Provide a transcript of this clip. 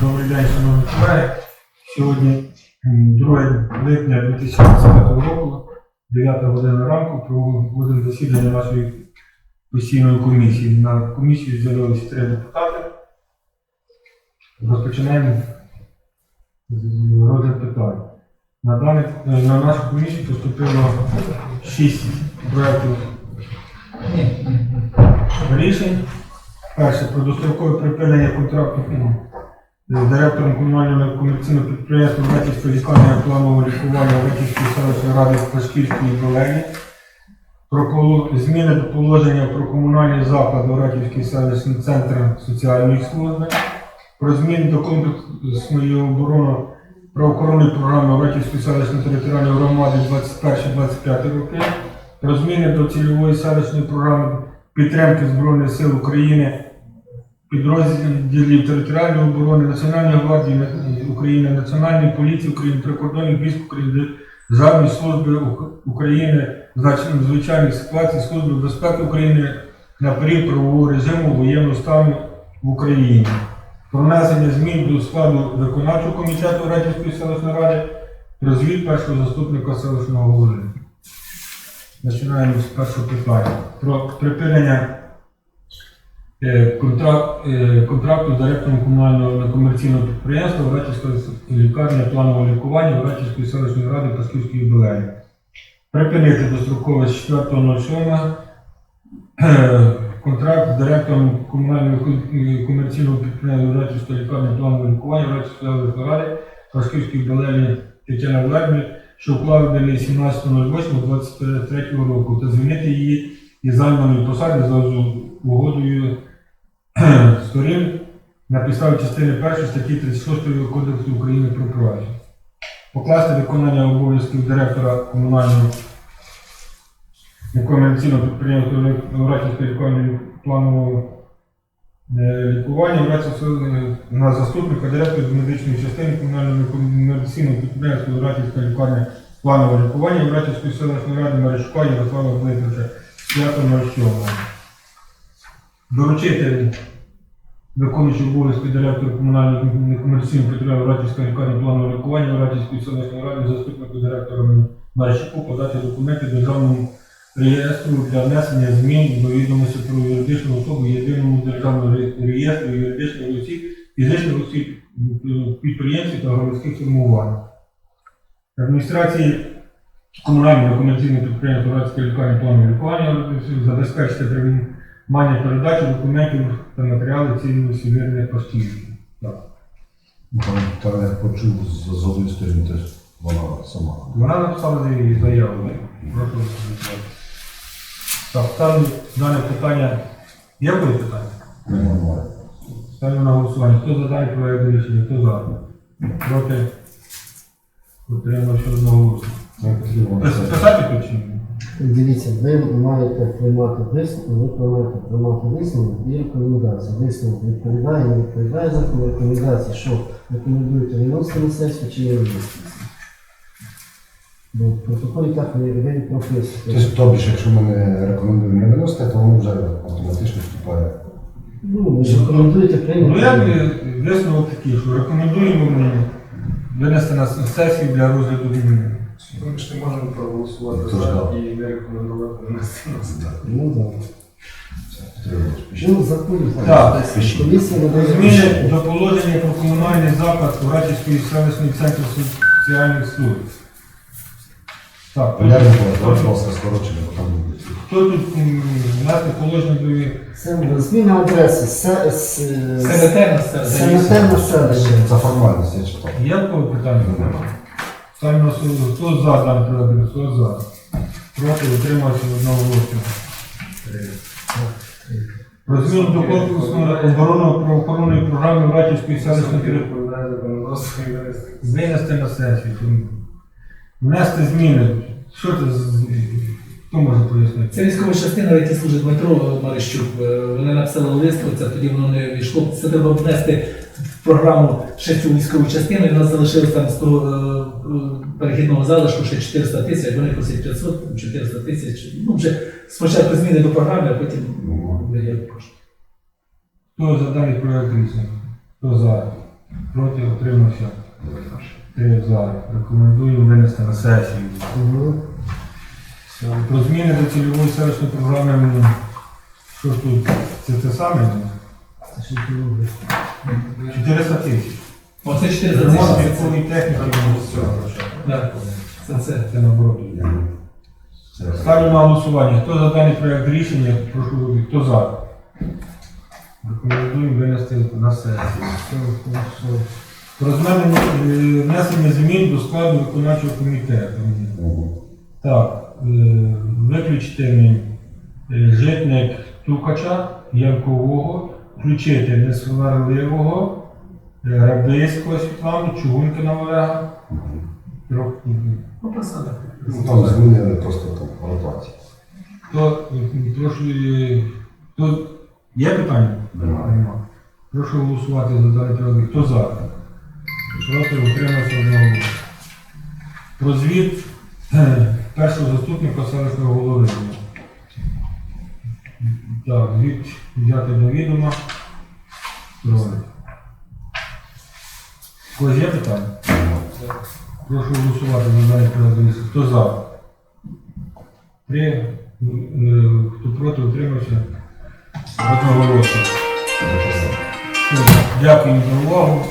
Добрий день, шановні. Сьогодні 2 липня 2025 року, 9 година ранку, проводимо засідання нашої постійної комісії. На комісію з'явилися три депутати. Розпочинаємо розгляд питань. На, даний, на нашу комісію поступило 6 проєктів рішень. Перше про дострокове припинення контракту директором комунального комерційного підприємства Ветівської лікарні планового лікування Ветівської селищної ради Пашківської долини. Про зміни до положення про комунальні заклади Ратівський селищний центр соціальної служби. Про зміни до комплексної оборони правоохоронної програми Ратівської селищної територіальної громади 21-25 роки. Про зміни до цільової селищної програми підтримки Збройних сил України, підрозділів територіальної оборони, Національної гвардії України, Національної поліції України, прикордонних військ України, Державної служби України, з надзвичайних ситуацій, Служби безпеки України на період правового режиму воєнного стану в Україні. Про внесення змін до складу виконавчого комітету Радівської селищної ради, про звіт першого заступника селищного голови. Починаємо з першого питання. Про припинення контракт, е, контракту з директором комунального некомерційного підприємства Вратівської лікарні планового лікування Вратівської селищної ради Пасківської юбілеї. Припинити достроково з 4.07 е, контракт з директором комунального комерційного підприємства Вратівської лікарні планового лікування Вратівської селищної ради Пасківської юбілеї Тетяна Владимир що укладений 17.08.23 року, та звільнити її із займаної посади за угодою сторін на підставі частини 1 статті 36 Кодексу України про праці. Покласти виконання обов'язків директора комунального некомерційного підприємства Вратівської лікарні планового е, лікування Вратівського на заступника директора медичної частини комунального некомерційного підприємства Вратівська лікарня планового лікування Вратівської селищної ради Мережка Ярослава Дмитровича 5.07. Доручити виконуючи обов'язки директора комунального некомерційного підприємства Вратівська лікарня планового лікування Вратівської селищної ради заступнику директора Мережку подати документи державному реєстру для внесення змін до відомості про юридичну особу єдиному державному реєстру юридичних осіб, фізичних осіб, підприємців та громадських формувань. Адміністрації комунального комерційного підприємства Радської лікарні плану лікування забезпечити приймання передачі документів та матеріалів цінності вірних постійно. Так. Та я почув з однієї сторони теж вона сама. Вона написала заяву. заяву. Прошу голосувати. Так, ставлю дане питання. Є були питання? Немає. Ставлю на голосування. Хто за даний проект рішення? Хто за? Проти? Утримався одноголосно. Писати тут чи ні? Дивіться, ви маєте приймати висновок, ви маєте приймати висновок і рекомендації. Висновок відповідає, не відповідає закону рекомендації, що рекомендуєте виносити на сесію чи не виносити. Бо в протоколі так ви, ви прописуєте. Тобто, тобі якщо ми не рекомендуємо не виносити, то воно вже автоматично вступає. Ну, ви ж рекомендуєте прийняти. Ну як висновок такий, що рекомендуємо ми винести на сесію для розгляду змін. Ми ж не можемо проголосувати Тож, за да. і не рекомендувати внести на сесію. Ну. Ну, закон. Так. Комісія надає Зміни до положення про комунальний заклад Уратівської селищної центру соціальних служб. Так, ласка, скорочення, бо там буде. хто тут м, внести положення до Це зміна адреси. Се- с- Санітарна. Санітарне селище. Це формальність, я читав. Є в кого питання? Ставлю на суду. Хто за даний проект? Хто за? Проти утримався одного голосу. Про зміну до конкурсу оборонно правоохоронної програми Братівської селищної території. Винести на сесію. Внести зміни. Що це з- хто може пояснити? Це військова частина, в якій служить Дмитро Марищук. Е, Вони написали лист, оце тоді воно не війшло. Це треба внести в програму ще цю військову частину, і в нас залишилось там з того е, е, перехідного залишку ще 400 тисяч, вони просять 500, 400 тисяч. Ну, вже спочатку зміни до програми, а потім виділяють кошти. Хто за даний проект рішення? Хто за? Проти утримався. Три за. Рекомендую винести на сесію. Про зміни до цільової селищної програми. Що ж тут? Це те саме? Це ще ті люди. 400 тисяч. Оце 4 за Ремонт це. військової техніки. Все, хорошо. Да. Це це. Це наоборот. Ставлю на голосування. Хто за даний проект рішення, прошу робити. Хто за? Рекомендую винести на сесію. Про зменення, внесення змін до складу виконавчого комітету. Так, виключити мені, е, житник Тукача, Янкового, включити Несварливого, е, Рабиського Світлану, Чугункина Олега. Трох- Ну, посада. Ну, Там змінили просто там ротацію. Е, прошу, е, є питання? Немає. Нема. Прошу голосувати за даний проект. Хто за? Проти утримався одного. Про звіт е, першого заступника селищного голови. Так, звіт взяти до відома. Троє. Є питання? Прошу голосувати за даний проект. Хто за? Три. Е, Хто проти утримався? Одноголосно. Дякую за увагу.